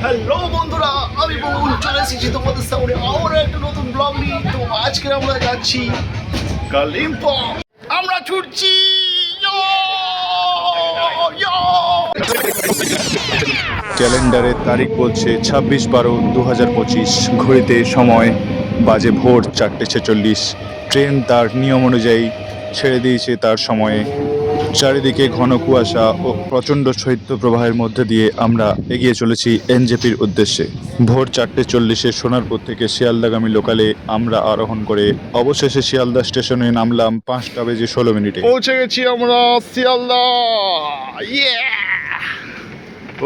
Hello বন্ধুরা, আমি বকুল, চলে এসেছি তোমাদের সামনে আবার একটা নতুন ব্লগ নিয়ে তো আজকে আমরা যাচ্ছি কালিম্পং আমরা ছুটছি Yo! Yo! ক্যালেন্ডারে তারিখ বলছে ছাব্বিশ বারো দু হাজার পঁচিশ ঘড়িতে সময় বাজে ভোর চারটে ছেচল্লিশ ট্রেন তার নিয়ম অনুযায়ী ছেড়ে দিয়েছে তার সময়ে চারিদিকে ঘন কুয়াশা ও প্রচণ্ড শৈত্য প্রবাহের মধ্যে দিয়ে আমরা এগিয়ে চলেছি এনজেপির উদ্দেশ্যে। ভোর চারটে চল্লিশে সোনারপুর থেকে শিয়ালদাগামী লোকালে আমরা আরোহণ করে অবশেষে শিয়ালদা স্টেশনে নামলাম পাঁচটা বেজে ষোলো মিনিটে। পৌঁছে গেছি আমরা Sealdah.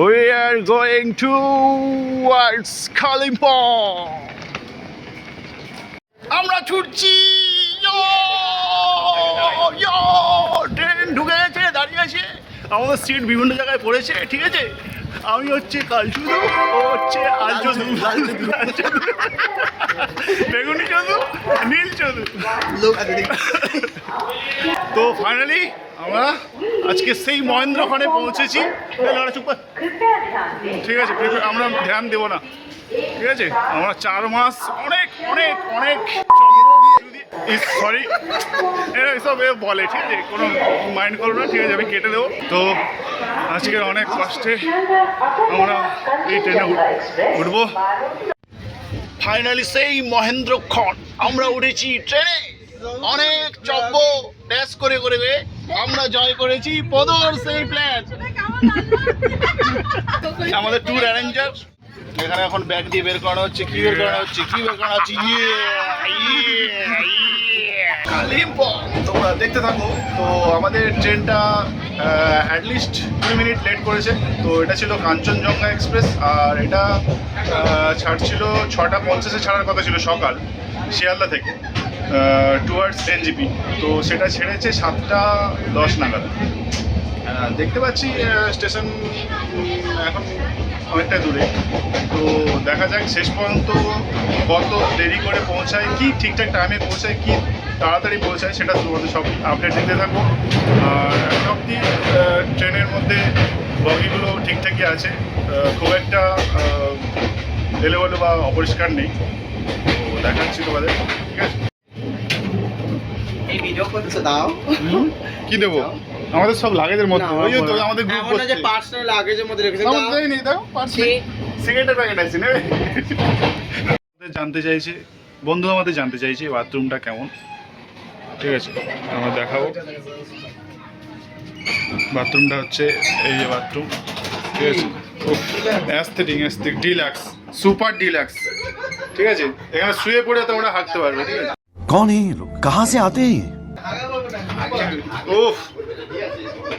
We are going towards আমরা ছুটছি। Yo! Yo! ট্রেন ঢুকে গেছে দাঁড়িয়ে আছে আমাদের সিট বিভিন্ন জায়গায় পড়েছে ঠিক আছে? আমি হচ্ছে কালচুদু ও হচ্ছে আলচুদু বেগুনি চদু নীল চদু তো ফাইনালি আমরা আজকে সেই পৌঁছেছি। লড়া চুপ কর। ঠিক আছে আমরা ধ্যান দেবো না। ঠিক আছে আমরা চার মাস অনেক অনেক অনেক সরি এরা এসব এ বলে, ঠিক আছে? কোনো মাইন্ড করো না, ঠিক আছে, আমি কেটে দেবো। তো আজকে অনেক কষ্টে আমরা এই ট্রেনে উঠবো। ফাইনালি সেই মহেন্দ্রক্ষণ আমরা উঠেছি ট্রেনে অনেক চব্য ড্যাশ করে করে আমরা জয় করেছি পদর সেই প্ল্যান আমাদের ট্যুর অ্যারেঞ্জার এখানে এখন ব্যাগ দিয়ে বের করানো হচ্ছে, কি বের করানো হচ্ছে, কি বের করানো হচ্ছে? ইয়ে তোমরা দেখতে থাকো। তো আমাদের ট্রেনটা অ্যাটলিস্ট কুড়ি মিনিট লেট করেছে। তো এটা ছিল কাঞ্চনজঙ্ঘা এক্সপ্রেস আর এটা ছাড়ছিল ছটা পঞ্চাশে ছাড়ার কথা ছিল সকাল, শিয়ালদা থেকে টুয়ার্ডস এনজিপি তো সেটা ছেড়েছে সাতটা দশ নাগাদ। দেখতে পাচ্ছি স্টেশন এখন অনেকটা দূরে। তো দেখা যাক শেষ পর্যন্ত কত দেরি করে পৌঁছায় কি ঠিকঠাক টাইমে পৌঁছায় কি তাড়াতাড়ি পৌঁছায় সেটা তোমাদের সব আপডেট দিতে থাকব। আর এখন অবধি আহ, ট্রেনের মধ্যে বগিগুলো ঠিকঠাকই আছে। খুব একটা এলোমেলো বা অপরিষ্কার নেই। তো দেখাচ্ছি তোমাদের ঠিক আছে? এই ভিডিও করছ দাও। কি দেবো? আমাদের সব লাগেজের মধ্যে ওই যে তো আমাদের গ্রুপ এমন না যে পার্সোনাল লাগেজের মধ্যে রেখেছে দাও আমাদের নেই দাও পারছি সিগারেটের প্যাকেট আছে নেবে আমাদের জানতে চাইছে বন্ধু আমাদের জানতে চাইছে বাথরুমটা কেমন ঠিক আছে আমরা দেখাবো বাথরুমটা হচ্ছে এই যে বাথরুম ঠিক আছে aesthetic aesthetic deluxe super deluxe ঠিক আছে এখানে শুয়ে পড়ে তোমরা হাঁটতে পারবে ঠিক আছে कौन है ये लोग कहाँ से आते हैं ये? উফ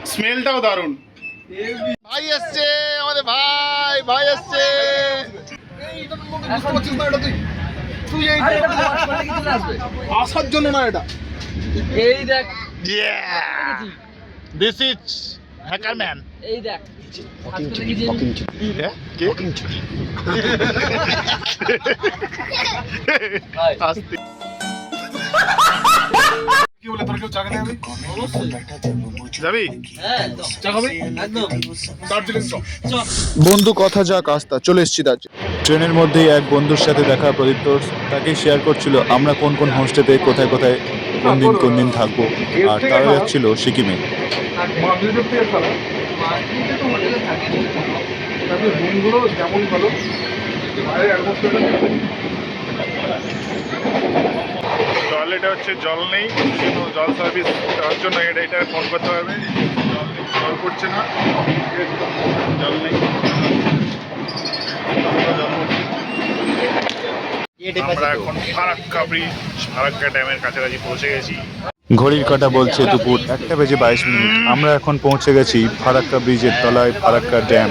স্মেলটাও দারুণ। ভাই এসছে আমাদের ভাই ভাই এসছে। আসার জন্য না এটা। এই দেখ। দিস ইজ হ্যাকার ম্যান এই দেখ? আস্তে। কি বলে তোর কেউ চা খেতে যাবি? যাবি? হ্যাঁ চা খাবি? একদম। দার্জিলিং বন্ধু কথা যাক আস্তা চলে এসছি দার্জিলিং ট্রেনের মধ্যেই এক বন্ধুর সাথে দেখা প্রদীপ্ত তাকে শেয়ার করছিল আমরা কোন কোন হোমস্টেতে কোথায় কোথায় কোন দিন কোন দিন থাকব? আর তারা যাচ্ছিল সিকিমে। টয়লেটে হচ্ছে জল নেই কিন্তু জল সার্ভিস দেওয়ার জন্য এটা এটা ফোন করতে পারবে জল পড়ছে না। জল নেই। আমরা এখন ফারাক্কা ব্রিজ ফারাক্কা ড্যামের কাছাকাছি পৌঁছে গেছি। ঘড়ির কাটা বলছে দুপুর একটা বেজে বাইশ মিনিট। আমরা এখন পৌঁছে গেছি ফারাক্কা ব্রিজের তলায় ফারাক্কা ড্যাম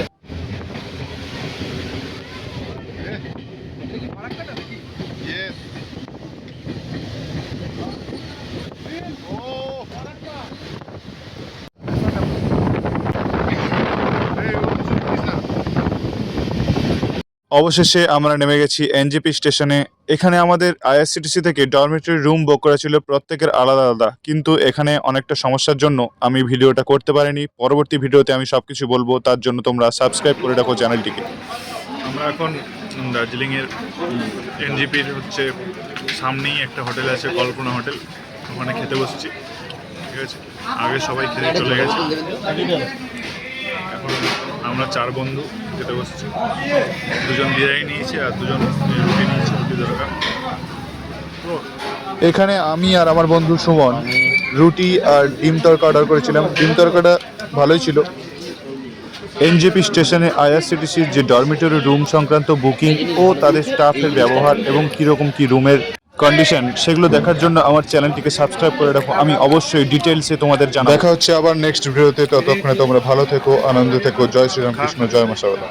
অবশেষে আমরা নেমে গেছি এনজিপি স্টেশনে। এখানে আমাদের আইআরসিটিসি থেকে ডরমেটরি রুম বুক করা ছিল প্রত্যেকের আলাদা আলাদা। কিন্তু এখানে অনেকটা সমস্যার জন্য আমি ভিডিওটা করতে পারিনি। পরবর্তী ভিডিওতে আমি সব কিছু বলব, তার জন্য তোমরা সাবস্ক্রাইব করে রাখো চ্যানেলটিকে। আমরা এখন দার্জিলিংয়ের এনজিপির হচ্ছে সামনেই একটা হোটেল আছে, কল্পনা হোটেল। ওখানে খেতে বসছি। ঠিক আছে? আগে সবাই খেতে চলে গেছে। আমরা চার বন্ধু খেতে বসছি। দুজন বিরিয়ানি নিয়েছে আর দুজন রুটি নিয়েছে, রুটি দরকার। এখানে আমি আর আমার বন্ধু সুমন রুটি আর ডিম তরকা অর্ডার করেছিলাম। ডিম তরকাটা ভালোই ছিল। এনজেপি স্টেশনে আইআরসিটিসির যে ডরমিটরি রুম সংক্রান্ত বুকিং ও তাদের স্টাফের ব্যবহার এবং কীরকম কী রুমের কন্ডিশন সেগুলো দেখার জন্য আমার চ্যানেলটিকে সাবস্ক্রাইব করে রাখো। আমি অবশ্যই ডিটেলসে তোমাদের জানাব। দেখা হচ্ছে আবার নেক্সট ভিডিওতে ততক্ষণে তোমরা ভালো থেকো, আনন্দ থেকো। জয় শ্রীরামকৃষ্ণ, জয় মশাওয়ালা